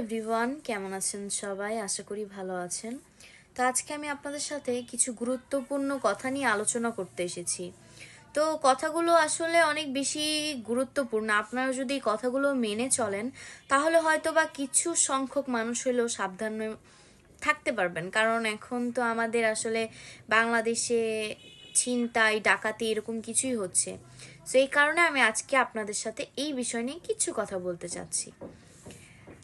Everyone, কেমন আছেন সবাই? আশা করি ভালো আছেন। তো আজকে আমি আপনাদের সাথে কিছু গুরুত্বপূর্ণ কথা নিয়ে আলোচনা করতে এসেছি। তো কথাগুলো আসলে অনেক বেশি গুরুত্বপূর্ণ। আপনারা যদি কথাগুলো মেনে চলেন, তাহলে হয়তো বা কিছু সংখ্যক মানুষ হলেও সাবধানে থাকতে পারবেন। কারণ এখন তো আমাদের আসলে বাংলাদেশে ছিনতাই, ডাকাতি এরকম কিছুই হচ্ছে। তো এই কারণে আমি আজকে আপনাদের সাথে এই বিষয় নিয়ে কিছু কথা বলতে চাচ্ছি।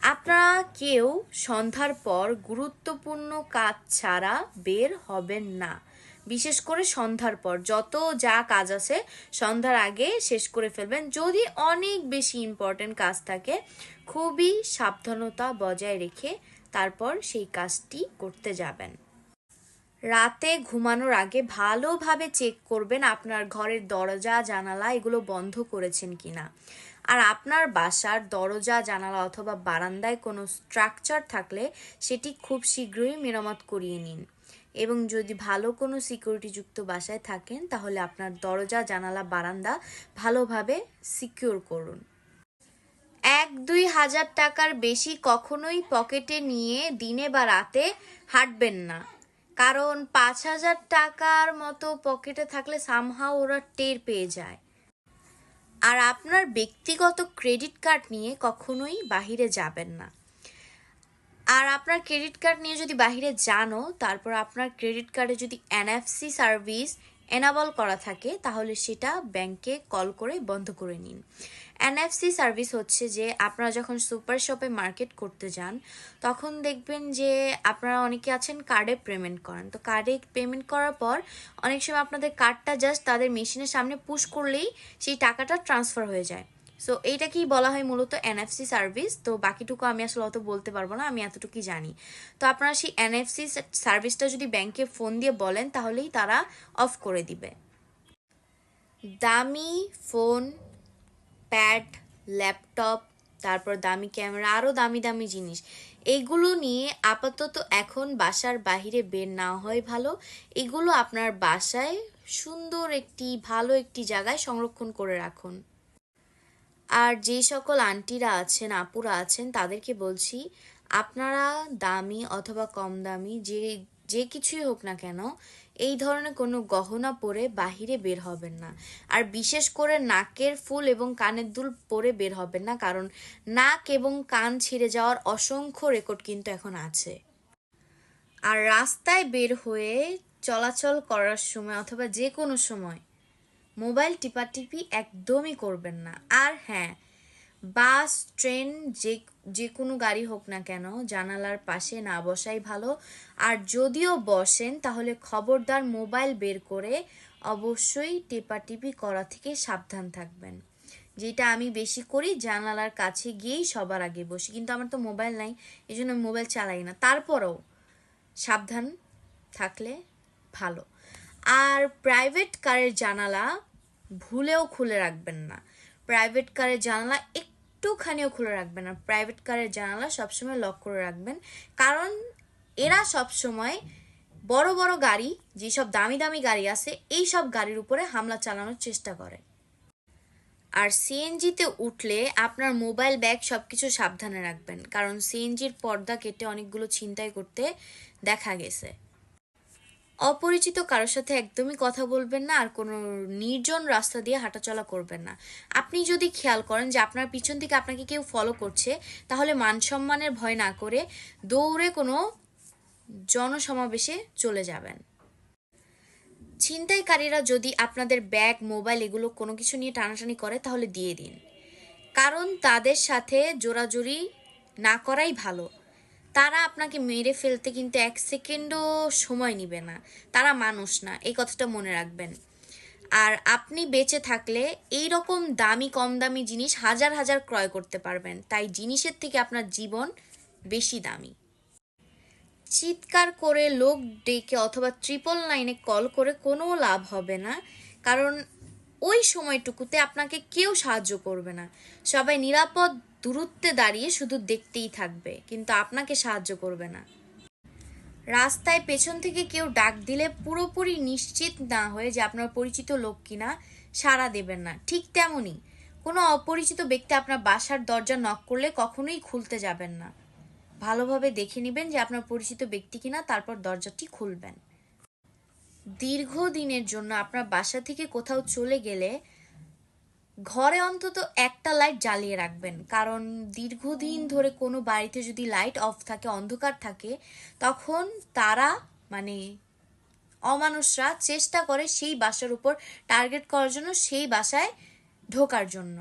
আপনারা কেউ সন্ধ্যার পর গুরুত্বপূর্ণ কাজ ছাড়া বের হবেন না। বিশেষ করে সন্ধ্যার পর। যত যা কাজ আছে সন্ধ্যার আগে শেষ করে ফেলবেন। যদি অনেক বেশি ইম্পর্টেন্ট কাজ থাকে, খুবই সাবধানতা বজায় রেখে তারপর সেই কাজটি করতে যাবেন। রাতে ঘুমানোর আগে ভালোভাবে চেক করবেন আপনার ঘরের দরজা, জানালা এগুলো বন্ধ করেছেন কিনা। আর আপনার বাসার দরজা, জানালা অথবা বারান্দায় কোনো স্ট্রাকচার থাকলে সেটি খুব শীঘ্রই মেরামত করিয়ে নিন। এবং যদি ভালো কোনো সিকিউরিটিযুক্ত বাসায় থাকেন, তাহলে আপনার দরজা, জানালা, বারান্দা ভালোভাবে সিকিউর করুন। এক দুই হাজার টাকার বেশি কখনোই পকেটে নিয়ে দিনে বা রাতে হাঁটবেন না। কারণ পাঁচ হাজার টাকার মতো পকেটে থাকলে সামহাও ওরা টের পেয়ে যায়। আর আপনার ব্যক্তিগত ক্রেডিট কার্ড নিয়ে কখনোই বাহিরে যাবেন না। আর আপনার ক্রেডিট কার্ড নিয়ে যদি বাহিরে জানো, তারপর আপনার ক্রেডিট কার্ডে যদি এনএফসি সার্ভিস এনাবল করা থাকে, তাহলে সেটা ব্যাংকে কল করে বন্ধ করে নিন। এনএফসি সার্ভিস হচ্ছে যে আপনারা যখন সুপার শপে মার্কেট করতে যান, তখন দেখবেন যে আপনারা অনেকে আছেন কার্ডে পেমেন্ট করেন। তো কার্ডে পেমেন্ট করার পর অনেক সময় আপনাদের কার্ডটা জাস্ট তাদের মেশিনের সামনে পুশ করলেই সেই টাকাটা ট্রান্সফার হয়ে যায়। সো এইটাকেই বলা হয় মূলত এনএফসি সার্ভিস তো বাকিটুকু আমি আসলে অত বলতে পারব না, আমি এতটুকুই জানি। তো আপনারা সেই এনএফসি সার্ভিসটা যদি ব্যাংকে ফোন দিয়ে বলেন, তাহলেই তারা অফ করে দিবে। দামি ফোন প্যাড ল্যাপটপ তারপর দামি ক্যামেরা আরও দামি দামি জিনিস। এগুলো নিয়ে আপাতত এখন বাসার বাহিরে বের না হয় ভালো। এগুলো আপনার বাসায় সুন্দর একটি, ভালো একটি জায়গায় সংরক্ষণ করে রাখুন। আর যে সকল আন্টিরা আছেন, আপুরা আছেন, তাদেরকে বলছি, আপনারা দামি অথবা কম দামি, যে যে কিছুই হোক না কেন, এই ধরনের কোনো গহনা পরে বাহিরে বের হবেন না। আর বিশেষ করে নাকের ফুল এবং কানের দুল পরে বের হবেন না, কারণ নাক এবং কান ছিঁড়ে যাওয়ার অসংখ্য রেকর্ড কিন্তু এখন আছে। আর রাস্তায় বের হয়ে চলাচল করার সময় অথবা যে কোনো সময় মোবাইল টিপাটিপি একদমই করবেন না। আর হ্যাঁ বাস, ট্রেন, যে যে কোনো গাড়ি হোক না কেন, জানালার পাশে না বসাই ভালো। আর যদিও বসেন, তাহলে খবরদার মোবাইল বের করে অবশ্যই টেপাটিপি করা থেকে সাবধান থাকবেন। যেটা আমি বেশি করি, জানালার কাছে গিয়েই সবার আগে বসি। কিন্তু আমার তো মোবাইল নাই, এই জন্য আমি মোবাইল চালাই না। তারপরেও সাবধান থাকলে ভালো। আর প্রাইভেট কারের জানালা ভুলেও খুলে রাখবেন না। প্রাইভেট কারের জানালা একটুখানিও খুলে রাখবেন না। প্রাইভেট কারের জানালা সবসময় লক করে রাখবেন। কারণ এরা সবসময় বড় বড় গাড়ি, যেসব দামি দামি গাড়ি আছে এই সব গাড়ির উপরে হামলা চালানোর চেষ্টা করে। আর সিএনজিতে উঠলে আপনার মোবাইল ব্যাগ সব কিছু সাবধানে রাখবেন। কারণ সিএনজির পর্দা কেটে অনেকগুলো ছিনতাই করতে দেখা গেছে। অপরিচিত কারোর সাথে একদমই কথা বলবেন না আর কোনো নির্জন রাস্তা দিয়ে হাঁটাচলা করবেন না। আপনি যদি খেয়াল করেন যে আপনার পিছন থেকে আপনাকে কেউ ফলো করছে, তাহলে মান সম্মানের ভয় না করে দৌড়ে কোনো জনসমাবেশে চলে যাবেন। ছিনতাইকারীরা যদি আপনাদের ব্যাগ, মোবাইল এগুলো কোনো কিছু নিয়ে টানাটানি করে, তাহলে দিয়ে দিন। কারণ তাদের সাথে জোরাজুরি না করাই ভালো। তারা আপনাকে মেরে ফেলতে কিন্তু এক সেকেন্ডও সময় নিবে না। তারা মানুষ না, এই কথাটা মনে রাখবেন। আর আপনি বেঁচে থাকলে এই রকম দামি, কম দামি জিনিস হাজার হাজার ক্রয় করতে পারবেন। তাই জিনিসের থেকে আপনার জীবন বেশি দামি। চিৎকার করে লোক ডেকে অথবা ট্রিপল লাইনে কল করে কোনো লাভ হবে না। কারণ ওই সময়টুকুতে আপনাকে কেউ সাহায্য করবে না। সবাই নিরাপদ দূরত্বে দাঁড়িয়ে শুধু দেখতেই থাকবে, কিন্তু আপনাকে সাহায্য করবে না। রাস্তায় পেছন থেকে কেউ ডাক দিলে পুরোপুরি নিশ্চিত না হয়ে যে আপনার পরিচিত লোক কিনা, সাড়া দেবেন না। ঠিক তেমনই, কোনো অপরিচিত ব্যক্তি আপনার বাসার দরজা নক করলে কখনোই খুলতে যাবেন না। ভালোভাবে দেখে নেবেন যে আপনার পরিচিত ব্যক্তি কিনা, তারপর দরজাটি খুলবেন। দীর্ঘদিনের জন্য আপনার বাসা থেকে কোথাও চলে গেলে ঘরে অন্তত একটা লাইট জ্বালিয়ে রাখবেন। কারণ দীর্ঘদিন ধরে কোনো বাড়িতে যদি লাইট অফ থাকে, অন্ধকার থাকে, তখন তারা মানে অমানুষরা চেষ্টা করে সেই বাসার উপর টার্গেট করার জন্য, সেই বাসায় ঢোকার জন্য।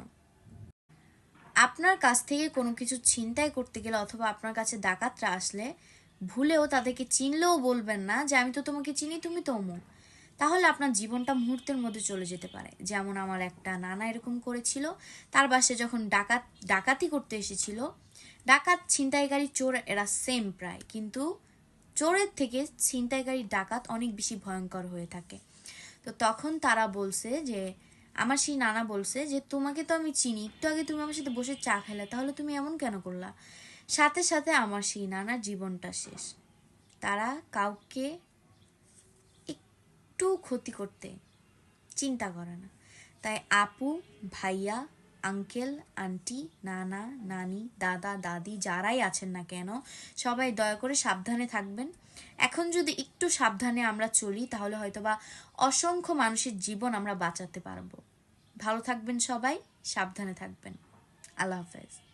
আপনার কাছ থেকে কোনো কিছু ছিনতাই করতে গেলে অথবা আপনার কাছে ডাকাতরা আসলে ভুলেও তাদেরকে চিনলেও বলবেন না যে আমি তো তোমাকে চিনি, তুমি তো অমুক তাহলে আপনার জীবনটা মুহূর্তের মধ্যে চলে যেতে পারে। যেমন আমার একটা নানা এরকম করেছিল। তার বাসে যখন ডাকাত, ডাকাতি করতে এসেছিল, ডাকাত ছিনতাইকারী চোর এরা সেম প্রায়। কিন্তু চোরের থেকে ছিনতাইকারী ডাকাত অনেক বেশি ভয়ঙ্কর হয়ে থাকে। তো তখন তারা বলছে যে, আমার সেই নানা বলছে যে, তোমাকে তো আমি চিনি, একটু আগে তুমি আমার সাথে বসে চা খেলে, তাহলে তুমি এমন কেন করলা? সাথে সাথে আমার সেই নানার জীবনটা শেষ। তারা কাউকে একটু ক্ষতি করতে চিন্তা করে না। তাই আপু, ভাইয়া, আঙ্কেল, আন্টি, নানা, নানি, দাদা, দাদি যারাই আছেন না কেন, সবাই দয়া করে সাবধানে থাকবেন। এখন যদি একটু সাবধানে আমরা চলি, তাহলে হয়তোবা অসংখ্য মানুষের জীবন আমরা বাঁচাতে পারব। ভালো থাকবেন সবাই, সাবধানে থাকবেন। আল্লাহ হাফেজ।